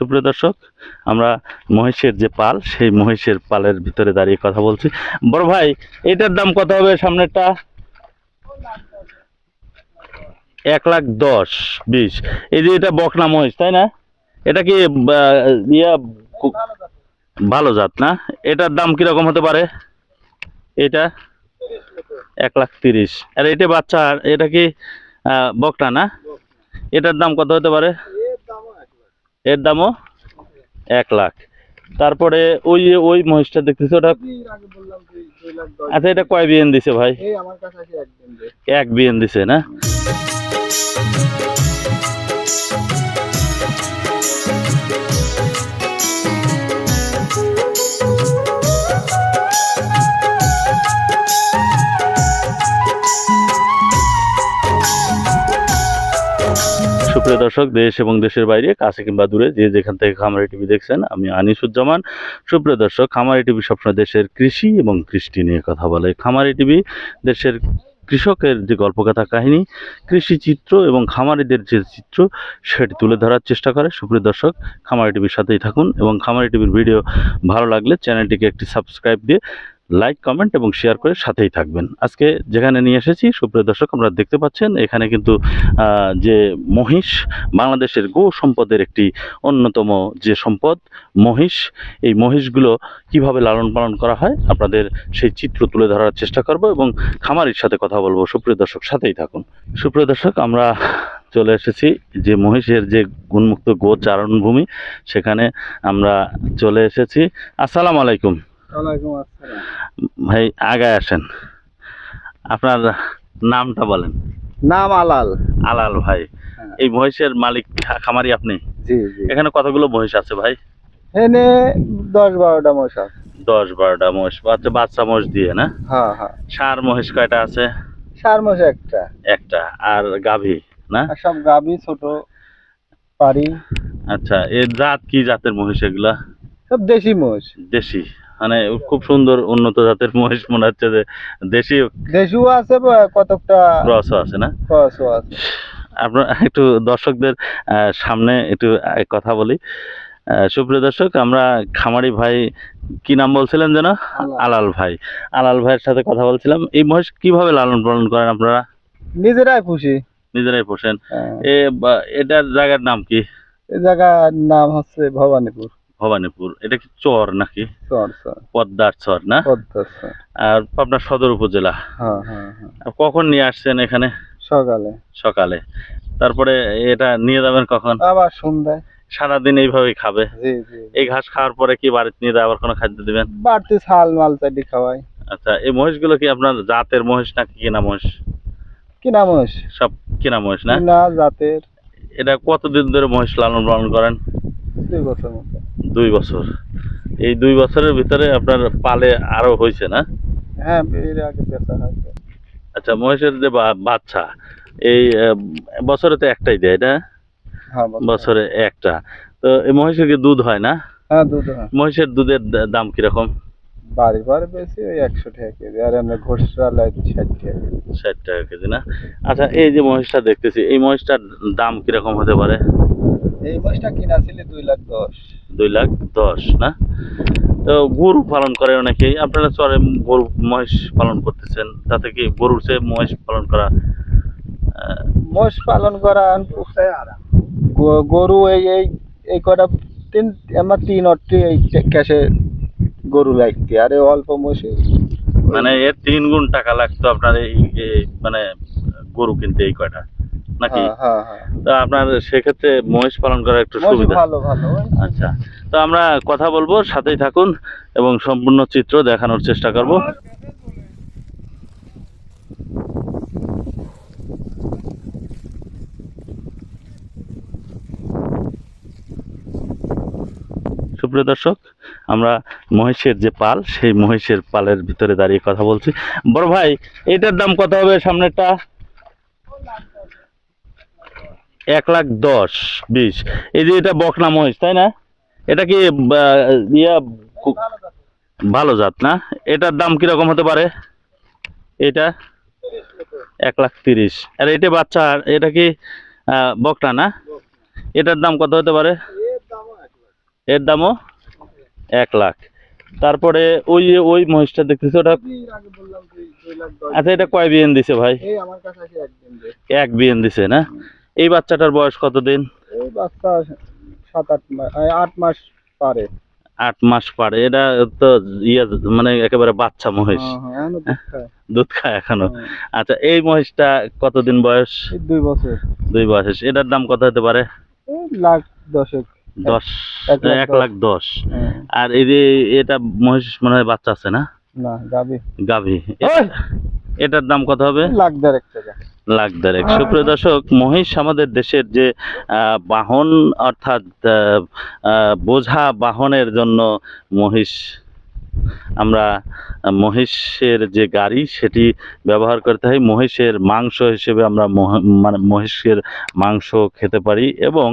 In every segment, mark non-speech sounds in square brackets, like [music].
সুপ্রিয় দর্শক, আমরা মহিষের যে পাল, সেই মহিষের পালের ভিতরে দাঁড়িয়ে কথা বলছি। বড় ভাই, এটার দাম কত হবে সামনেরটা? এক লাখ দশ, বিশ। এই যে এটা বকনা মহিষ, তাই না? এটা কি ইয়া ভালো জাত না? এটার দাম কীরকম হতে পারে? এটা? এক লাখ তিরিশ। আর এটা বাচ্চা এটা কি বকটা না? এটার দাম কত হতে পারে? এর দামও এক লাখ। তারপরে ওই ওই মহিষটা দেখতেছি ওটা আচ্ছা এটা কয় বিএন দিছে ভাই? এক বিএন দিছে না? সুপ্রিয় দর্শক, দেশ এবং দেশের বাইরে, কাছে কিংবা দূরে, যে যেখান থেকে খামারি টিভি দেখছেন, আমি আনিসুজ্জামান। সুপ্রিয় দর্শক, খামারি টিভি সবসময় দেশের কৃষি এবং কৃষ্টি নিয়ে কথা বলে। খামারি টিভি দেশের কৃষকের যে গল্পকথা কাহিনী, কৃষি চিত্র এবং খামারিদের যে চিত্র, সেটি তুলে ধরার চেষ্টা করে। সুপ্রিয় দর্শক, খামারি টিভির সাথেই থাকুন এবং খামারি টিভির ভিডিও ভালো লাগলে চ্যানেলটিকে একটি সাবস্ক্রাইব দিয়ে লাইক কমেন্ট এবং শেয়ার করে সাথেই থাকবেন। আজকে যেখানে নিয়ে এসেছি, সুপ্রিয় দর্শক আমরা দেখতে পাচ্ছেন, এখানে কিন্তু যে মহিষ, বাংলাদেশের গো সম্পদের একটি অন্যতম যে সম্পদ, মহিষ। এই মহিষগুলো কীভাবে লালন পালন করা হয়, আপনাদের সেই চিত্র তুলে ধরার চেষ্টা করব এবং খামারির সাথে কথা বলব। সুপ্রিয় দর্শক, সাথেই থাকুন। সুপ্রিয় দর্শক, আমরা চলে এসেছি যে মহিষের যে গুণমুক্ত গো চারণ ভূমি, সেখানে আমরা চলে এসেছি। আসসালামু আলাইকুম। আসসালাম। ভাই আগায় আসেন। আপনার নামটা বলেন। নাম আলাল। আলাল ভাই। এই মহিষের মালিক খামারি আপনি? এখানে কতগুলো মহিষ আছে ভাই? এনে দশ বারোটা মহিষ আছে। দশ বারোটা মহিষ বাচ্চা বাচ্চা মহিষ দিয়ে না? হ্যাঁ হ্যাঁ। সার মহিষ কয়টা আছে? সার মহিষ একটা। একটা আর গাভী না? সব গাভী ছোট পারি। আচ্ছা এর জাত কি জাতের মহিষ এগুলা? সব দেশি মহিষ। দেশি মানে খুব সুন্দর উন্নত জাতের মহিষ মনে হচ্ছে যে দেশি দেশিও আছে কতকটা ক্রসও আছে না? ক্রসও আছে। আপনার একটু দর্শকদের সামনে একটু কথা বলি। সুপ্রিয় দর্শক আমরা খামারি ভাই কি নাম বলছিলেন যেন? আলাল। ভাই। আলাল ভাইয়ের সাথে কথা বলছিলাম। এই মহিষ কীভাবে লালন পালন করেন আপনারা? নিজেরাই পুষি। নিজেরাই পোষেন। হ্যাঁ। এটার জায়গার নাম কি? এই জায়গার নাম হচ্ছে ভবানীপুর। ভবানীপুর। এটা কি চর নাকি? পদ্মার চর না? আর আপনার সদর উপজেলা। হ্যাঁ হ্যাঁ হ্যাঁ। কখন নিয়ে আসছেন এখানে? সকালে। সকালে। তারপরে এটা নিয়ে যাবেন কখন? আবার সন্ধ্যায়। সারাদিন এইভাবে খাবে। এই ঘাস খাওয়ার পরে কি বাড়িতে নিয়ে আবার কোনো খাদ্য দিবেন? বাড়তি ছাল মাল চাটি খাওয়াই। আচ্ছা এই মহিষগুলো কি আপনার জাতের মহিষ নাকি কিনা মহিষ? কিনা মহিষ। সব কিনা মহিষ না? কিনা জাতের। এটা কতদিন ধরে মহিষ লালন পালন করেন? দুই বছর মতো। দুই বছর। এই দুই বছরের ভিতরে আপনার পালে আরও হয়েছে না? হ্যাঁ এর আগে বেচা হয়েছে আচ্ছা মহিষের যে বাচ্চা এই বছরে তো একটাই দেয় না? হ্যাঁ বছরে। একটা। তো এই মহিষের কি দুধ হয় না? হ্যাঁ দুধ হয়। মহিষের দুধের দাম কীরকম? বাড়ি বাড়ি বেশি ওই একশো টাকা কেজি আর আমরা ঘোষরা লাইতে ষাট টাকা। ষাট টাকা কেজি না? আচ্ছা এই যে মহিষটা দেখতেছি এই মহিষটার দাম কীরকম হতে পারে? এই মাছটা কিনা ছিল দুই লাখ দশ। দুই লাখ দশ না? তো গরু পালন করে অনেকেই। আপনারা চরে গরু মহিষ পালন করতেছেন তাতে কি গরুর চেয়ে মহিষ পালন করা আহ, মোষ পালন করা আর পুষে গ- গরু এই এই এই কটা তিন আমার তিন অট্টি এই ক্যাশে গরু লাগতে আর অল্প মোষে মানে এর তিন গুণ টাকা লাগতো আপনার এই এই মানে গরু কিনতে এই কয়টা? নাকি? হ্যাঁ হ্যাঁ হ্যাঁ। তো আপনার সেক্ষেত্রে মহিষ পালন করা একটু সুবিধা? আচ্ছা। তো আমরা কথা বলব সাথেই থাকুন এবং সম্পূর্ণ চিত্র দেখানোর চেষ্টা করব। সুপ্রিয় দর্শক আমরা মহিষের যে পাল সেই মহিষের পালের ভিতরে দাঁড়িয়ে কথা বলছি। বড় ভাই এটার দাম কত হবে সামনেরটা? এক লাখ দশ বিশ। এই যে এটা বকনা মহিষ তাই না? এটা কি ইয়া ভালো জাত না? এটার দাম কীরকম হতে পারে? এটা এক লাখ তিরিশ। আর এটা বাচ্চা এটা কি বকনা না? এটার দাম কত হতে পারে? এর দামও এক লাখ। তারপরে ওই ওই মহিষটা দেখতেছি ওটা আচ্ছা এটা কয় বিএন দিছে ভাই? এক বিএন দিছে না? এই বাচ্চাটার বয়স কতদিন? এই বাচ্চা সাত আট মাস আট মাস পারে। আট মাস পারে। এটা তো ইয়ে মানে একেবারে বাচ্চা মহিষ। হ্যাঁ, হ্যাঁ, [laughs] দুধ খায়। এখনও? হ্যাঁ, আচ্ছা এই মহিষটা কতদিন বয়স? দুই বছর। দুই বয়স এটার দাম কত হতে পারে? লাখ দশেক। দশ এক লাখ দশ। আর এই যে এটা মহিষ মনে হয় বাচ্চা আছে না? না যাবে গাভী। এটার দাম কত হবে? লাখ দেড়েক টাকা। লাখ দেড়েক। সুপ্রিয় দর্শক, মহিষ আমাদের দেশের যে বাহন অর্থাৎ বোঝা বাহনের জন্য মহিষ, আমরা মহিষের যে গাড়ি সেটি ব্যবহার করতে হয়। মহিষের মাংস হিসেবে আমরা মানে মহিষের মাংস খেতে পারি এবং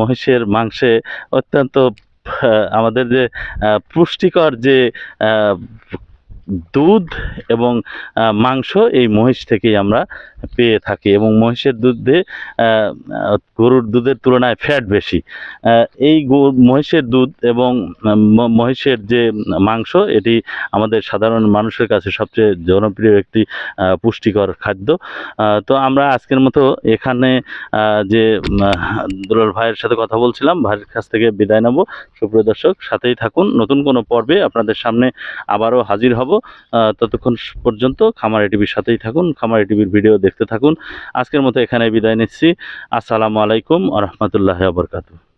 মহিষের মাংসে অত্যন্ত আমাদের যে পুষ্টিকর যে দুধ এবং মাংস এই মহিষ থেকেই আমরা পেয়ে থাকি এবং মহিষের দুধে গরুর দুধের তুলনায় ফ্যাট বেশি। এই মহিষের দুধ এবং মহিষের যে মাংস, এটি আমাদের সাধারণ মানুষের কাছে সবচেয়ে জনপ্রিয় একটি পুষ্টিকর খাদ্য। তো আমরা আজকের মতো এখানে যে দুলাল ভাইয়ের সাথে কথা বলছিলাম, ভাইয়ের কাছ থেকে বিদায় নেব। সুপ্রিয় দর্শক, সাথেই থাকুন। নতুন কোনো পর্বে আপনাদের সামনে আবারও হাজির হব। ততক্ষণ পর্যন্ত খামার টিভির সাথেই থাকুন, খামার টিভির ভিডিও দেখতে থাকুন। আজকের মতো এখানে বিদায় নিচ্ছি। আসসালামু আলাইকুম আ রহমতুল্লাহ আবরকাতু